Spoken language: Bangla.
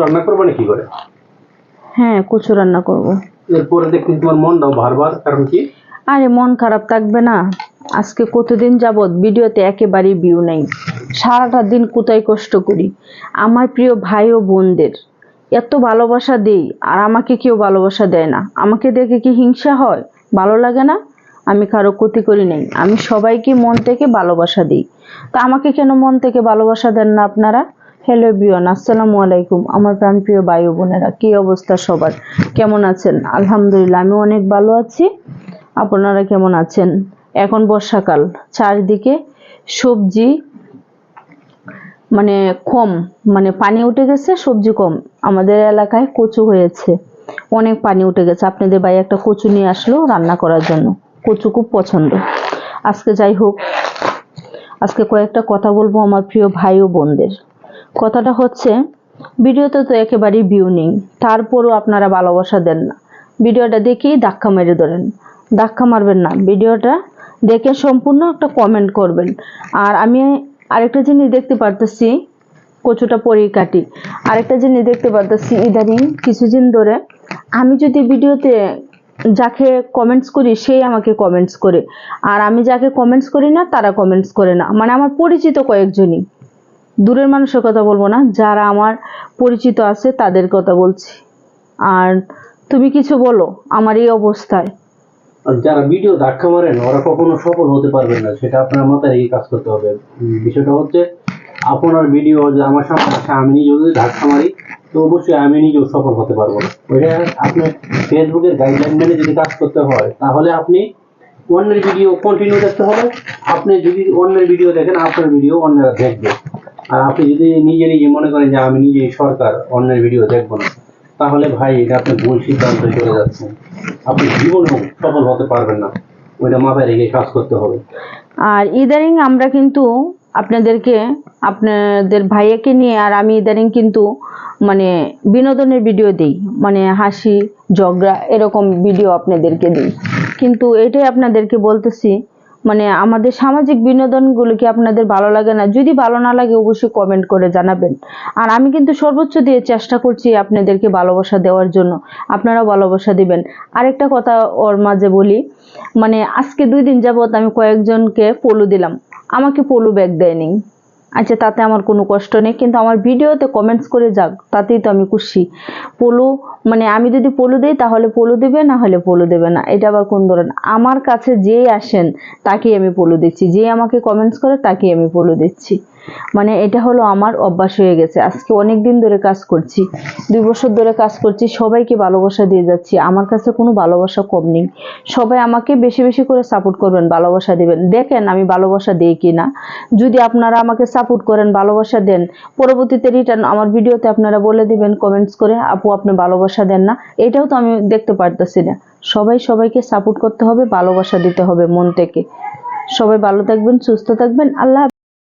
রান্না করব না কি করে হ্যাঁ কচু রান্না করব। এরপরে দেখছি তোমার মন দাও বারবার কারণ কি? আরে মন খারাপ থাকবে না। আজকে কতদিন যাবৎ ভিডিওতে একেবারেই ভিউ নেই। সারাটা দিন কোথায় কষ্ট করি? আমার প্রিয় ভাই ও বোনদের। এত ভালোবাসা দেই আর আমাকে কেউ ভালোবাসা দেয় না। আমাকে দেখে কি হিংসা হয়? ভালো লাগে না? আমি কারও ক্ষতি করি নাই। আমি সবাইকে মন থেকে ভালোবাসা দিই। তা আমাকে কেন মন থেকে ভালোবাসা দেন না আপনারা? হ্যালো বিয়ন আসসালামু আলাইকুম। আমার প্রাণপ্রিয় ও বোনেরা, কী অবস্থা সবার? কেমন আছেন? আলহামদুলিল্লাহ আমি অনেক ভালো আছি। আপনারা কেমন আছেন? এখন বর্ষাকাল, চারিদিকে সবজি মানে কম মানে পানি উঠে গেছে, সবজি কম। আমাদের এলাকায় কচু হয়েছে, অনেক পানি উঠে গেছে। আপনাদের ভাই একটা কচু নিয়ে আসলো রান্না করার জন্য। কচু খুব পছন্দ। আজকে যাই হোক, আজকে কয়েকটা কথা বলব আমার প্রিয় ভাই ও বোনদের। কথাটা হচ্ছে, ভিডিওতে তো একেবারেই ভিউ নেই। তারপরও আপনারা ভালোবাসা দেন না। ভিডিওটা দেখেই ধাক্কা মেরে ধরেন। ধাক্কা মারবেন না। ভিডিওটা দেখে সম্পূর্ণ একটা কমেন্ট করবেন। আর আমি আরেকটা জিনিস দেখতে পারতেছি, কচুটা পরেই কাটি। আরেকটা জিনিস দেখতে পারতেছি, ইদানিং কিছুদিন ধরে আমি যদি ভিডিওতে যাকে কমেন্টস করি, সেই আমাকে কমেন্টস করে। আর আমি যাকে কমেন্টস করি না, তারা কমেন্টস করে না। মানে আমার পরিচিত কয়েকজনই। দূরের মানুষের কথা বলব না, যারা আমার পরিচিত আছে তাদের কথা বলছি। আর তুমি কিছু বলো আমার এই অবস্থায়। যারা ভিডিও ধাক্কা মারেন, ওরা কখনো সফল হতে পারবেন না, সেটা আপনার মাথায় রেখে কাজ করতে হবে। বিষয়টা হচ্ছে, আপনার ভিডিও যে আমার সামনে আসে, আমি নিজেও যদি ধাক্কা মারি, তো অবশ্যই আমি নিজেও সফল হতে পারব না। ওইটা আপনি ফেসবুকের গাইডলাইন মেনে যদি কাজ করতে হয়, তাহলে আপনি অন্যের ভিডিও কন্টিনিউ দেখতে হবে। আপনি যদি অন্যের ভিডিও দেখেন, আপনার ভিডিও অন্যরা দেখবে। আর আপনি যদি নিজে নিজে মনে করেন যে আমি নিজেই সরকার, অন্যের ভিডিও দেখব না, তাহলে ভাই এটা আপনি ভুল সিদ্ধান্তে চলে যাচ্ছেন। আপনি জীবনেও সফল হতে পারবেন না। ওইটা মাথায় রেখে কাজ করতে হবে। আর ইদানিং আমরা কিন্তু আপনাদেরকে, আপনাদের ভাইয়াকে নিয়ে আর আমি ইদানিং কিন্তু মানে বিনোদনের ভিডিও দিই। মানে হাসি, ঝগড়া, এরকম ভিডিও আপনাদেরকে দিই। কিন্তু এটাই আপনাদেরকে বলতেছি মানে আমাদের সামাজিক বিনোদনগুলো কি আপনাদের ভালো লাগে না? যদি ভালো না লাগে, অবশ্যই কমেন্ট করে জানাবেন। আর আমি কিন্তু সর্বোচ্চ দিয়ে চেষ্টা করছি আপনাদেরকে ভালোবাসা দেওয়ার জন্য। আপনারা ভালোবাসা দিবেন। আরেকটা কথা ওর মাঝে বলি মানে আজকে দুই দিন যাবত আমি কয়েকজনকে পলু দিলাম। আমাকে পলু ব্যাগ দেয়নি। আচ্ছা তাতে আমার কোনো কষ্ট নেই, কিন্তু আমার ভিডিওতে কমেন্টস করে যাক, তাতেই তো আমি খুশি। পলু মানে আমি যদি পলু দিই, তাহলে পলু দেবে, না হলে পোলো দেবে না? এটা আবার কোন ধরনের? আমার কাছে যেই আসেন, তাকেই আমি পলু দিচ্ছি। যে আমাকে কমেন্টস করে, তাকেই আমি পলু দিচ্ছি। মানে এটা হলো আমার অভ্যাস হয়ে গেছে। আজকে অনেক দিন ধরে কাজ করছি, দুই বছর ধরে কাজ করছি, সবাইকে ভালোবাসা দিয়ে যাচ্ছি। আমার কাছে কোনো ভালোবাসা কম নেই। সবাই আমাকে বেশি বেশি করে সাপোর্ট করবেন, ভালোবাসা দিবেন। দেখেন আমি ভালোবাসা দিই কি না যদি আপনারা আমাকে সাপোর্ট করেন, ভালোবাসা দেন, পরবর্তীতে রিটার্ন আমার ভিডিওতে আপনারা বলে দিবেন কমেন্টস করে, আপু, আপনি ভালোবাসা দেন না। এটাও তো আমি দেখতে পারতেছি না। সবাই সবাইকে সাপোর্ট করতে হবে, ভালোবাসা দিতে হবে মন থেকে। সবাই ভালো থাকবেন, সুস্থ থাকবেন। আল্লাহ।